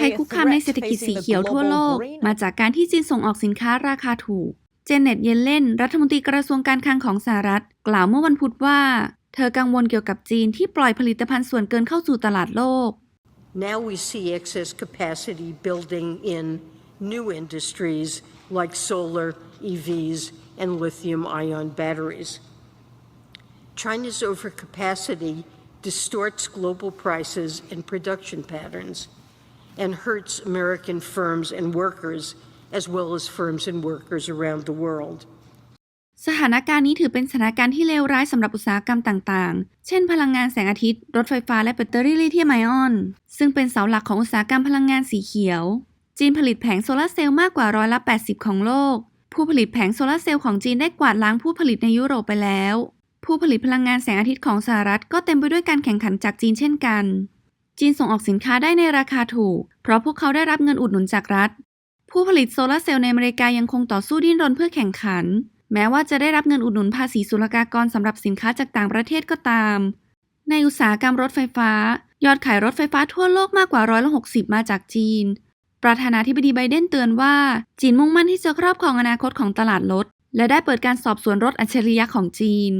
ภัยคุกคามในเศรษฐกิจสีเขียวทั่วโลก มาจากการที่จีนส่งออกสินค้าราคาถูก เจเน็ตเยนเล่น รัฐมนตรีกระทรวงการคลังของสหรัฐ กล่าวเมื่อวันพุธว่า เธอกังวลเกี่ยวกับจีนที่ปล่อยผลิตภัณฑ์ส่วนเกินเข้าสู่ตลาดโลก Now we see excess capacity building in new industries like solar, EVs, and lithium ion batteries. China's overcapacity distorts global prices and production patterns and hurts American firms and workers, as well as firms and workers around the world. สถานการณ์นี้ถือเป็นสถานการณ์ที่เลวร้ายสำหรับอุตสาหกรรมต่างๆ เช่น พลังงานแสงอาทิตย์ รถไฟฟ้าและแบตเตอรี่ลิเธียมไอออน ซึ่งเป็นเสาหลักของอุตสาหกรรมพลังงานสีเขียว จีนผลิตแผงโซลาร์เซลล์มากกว่าร้อยละ 80 ของโลก ผู้ผลิตแผงโซลาร์เซลล์ของจีนได้กวาดล้างผู้ผลิตในยุโรปไปแล้ว ผู้ผลิตพลังงานแสงอาทิตย์ของสหรัฐก็เต็มไปด้วยการแข่งขันจากจีนเช่นกัน จีนส่งออกสินค้าได้ในราคาถูก เพราะพวกเขาได้รับเงินอุดหนุนจากรัฐ ผู้ผลิตโซลาร์เซลล์ในอเมริกายังคงต่อสู้ดิ้นรนเพื่อแข่งขัน แม้ว่าจะได้รับเงินอุดหนุนภาษีศุลกากรสำหรับสินค้าจากต่างประเทศก็ตาม ในอุตสาหกรรมรถไฟฟ้า ยอดขายรถไฟฟ้าทั่วโลกมากกว่าร้อยละ60มาจากจีน ประธานาธิบดีไบเดนเตือนว่า จีนมุ่งมั่นที่จะครอบครองอนาคตของตลาดรถและได้เปิดการสอบสวนรถอัจฉริยะของจีน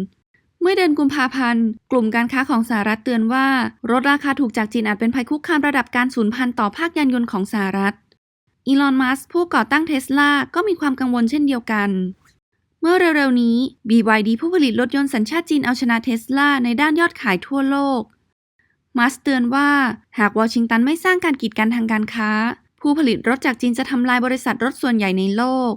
เมื่อเดือนกุมภาพันธ์ กลุ่มการค้าของสหรัฐเตือนว่า รถราคาถูกจากจีนอาจเป็นภัยคุกคามระดับการสูญพันธุ์ต่อภาคยานยนต์ของสหรัฐ อีลอน มัสก์ผู้ก่อตั้งเทสลาก็มีความกังวลเช่นเดียวกัน เมื่อเร็วๆนี้ BYD ผู้ผลิตรถยนต์สัญชาติจีนเอาชนะเทสลาในด้านยอดขายทั่วโลก มัสก์เตือนว่าหากวอชิงตันไม่สร้างการกีดกันทางการค้า ผู้ผลิตรถจากจีนจะทำลายบริษัทรถส่วนใหญ่ในโลก